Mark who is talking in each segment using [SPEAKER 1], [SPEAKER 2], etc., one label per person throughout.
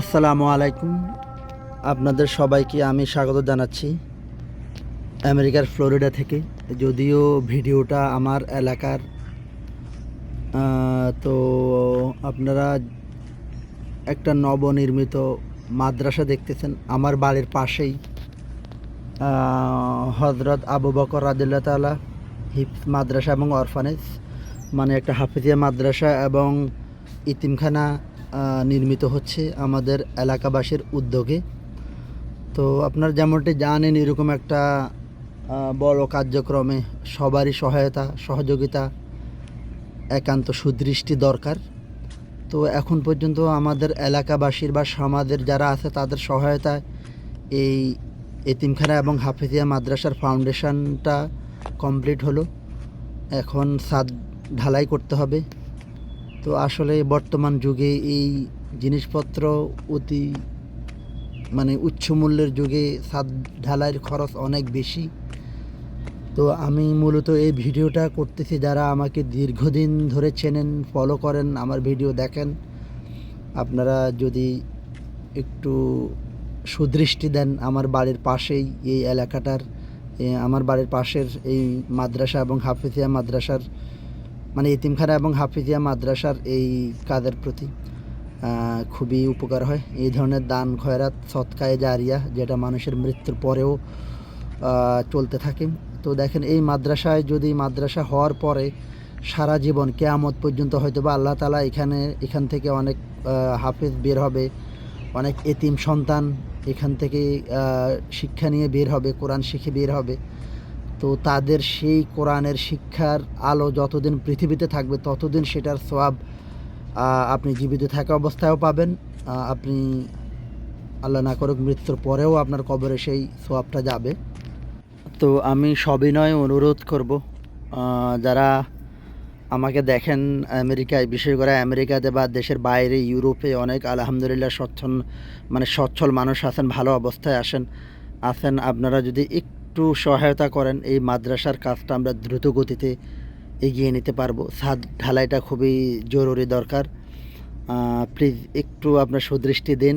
[SPEAKER 1] আসসালামু আলাইকুম। আপনাদের সবাইকে আমি স্বাগত জানাচ্ছি আমেরিকার ফ্লোরিডা থেকে। যদিও ভিডিওটা আমার এলাকার তো আপনারা একটা নবনির্মিত মাদ্রাসা দেখতেছেন। আমার বাড়ির পাশেই হজরত আবু বকর রাদিল্লা তালা হিপস মাদ্রাসা এবং অরফানেজ মানে একটা হাফিজিয়া মাদ্রাসা এবং ইতিমখানা নির্মিত হচ্ছে আমাদের এলাকাবাসীর উদ্যোগে। তো আপনারা যেমনটি জানেন, এরকম একটা বড় কার্যক্রমে সবারই সহায়তা, সহযোগিতা, একান্ত সুদৃষ্টি দরকার। তো এখন পর্যন্ত আমাদের এলাকাবাসীর বা সমাজের যারা আছে, তাদের সহায়তায় এই এতিমখানা এবং হাফিজিয়া মাদ্রাসার ফাউন্ডেশনটা কমপ্লিট হলো। এখন সাদ ঢালাই করতে হবে। তো আসলে বর্তমান যুগে এই জিনিসপত্র অতি মানে উচ্চ মূল্যের যুগে সাদ ঢালাইয়ের খরচ অনেক বেশি। তো আমি মূলত এই ভিডিওটা করতেছি যারা আমাকে দীর্ঘদিন ধরে চেনেন ফলো করেন, আমার ভিডিও দেখেন, আপনারা যদি একটু সুদৃষ্টি দেন আমার বাড়ির পাশেই এই এলাকাটার আমার বাড়ির পাশের এই মাদ্রাসা এবং হাফিজিয়া মাদ্রাসার মানে এতিমখানা এবং হাফিজিয়া মাদ্রাসার এই কাজের প্রতি খুবই উপকার হয়। এই ধরনের দান, খয়রাত, সৎকায়ে জারিয়া যেটা মানুষের মৃত্যুর পরেও চলতে থাকে। তো দেখেন, এই মাদ্রাসায় যদি মাদ্রাসা হওয়ার পরে সারা জীবন, কেয়ামত পর্যন্ত হয়তো বা আল্লাহ তালা এখানে, এখান থেকে অনেক হাফেজ বের হবে, অনেক এতিম সন্তান এখান থেকে শিক্ষা নিয়ে বের হবে, কোরআন শিখে বের হবে। তো তাদের সেই কোরআনের শিক্ষার আলো যতদিন পৃথিবীতে থাকবে, ততদিন সেটার সোয়াব আপনি জীবিত থাকা অবস্থায়ও পাবেন। আপনি, আল্লাহ না করুক, মৃত্যুর পরেও আপনার কবরে সেই সোয়াবটা যাবে। তো আমি সবিনয় অনুরোধ করব যারা আমাকে দেখেন আমেরিকায়, বিশেষ করে আমেরিকাতে বা দেশের বাইরে, ইউরোপে অনেক আলহামদুলিল্লাহ সচ্ছল মানে সচ্ছল মানুষ আছেন, ভালো অবস্থায় আসেন। আছেন আপনারা যদি একটু সহায়তা করেন, এই মাদ্রাসার কাজটা আমরা দ্রুত গতিতে এগিয়ে নিতে পারব। ছাদ ঢালাইটা খুবই জরুরি দরকার। প্লিজ একটু আপনার সুদৃষ্টি দিন।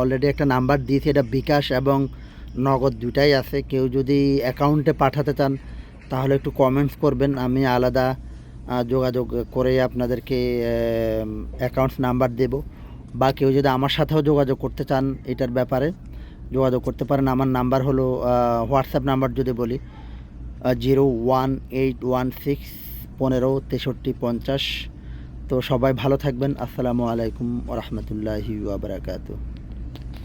[SPEAKER 1] অলরেডি একটা নাম্বার দিয়েছি, এটা বিকাশ এবং নগদ দুটাই আছে। কেউ যদি অ্যাকাউন্টে পাঠাতে চান, তাহলে একটু কমেন্টস করবেন। আমি আলাদা যোগাযোগ করে আপনাদেরকে অ্যাকাউন্টস নাম্বার দেব। বা কেউ যদি আমার সাথেও যোগাযোগ করতে চান, এটার ব্যাপারে। যোগাযোগ করতে পারেন। আমার নাম্বার হলো হোয়াটসঅ্যাপ নাম্বার যদি বলি zero one eight one six পনেরো তেষট্টি পঞ্চাশ। তো সবাই ভালো থাকবেন। আসসালামু আলাইকুম রহমতুল্লাহি ওবরাকাতু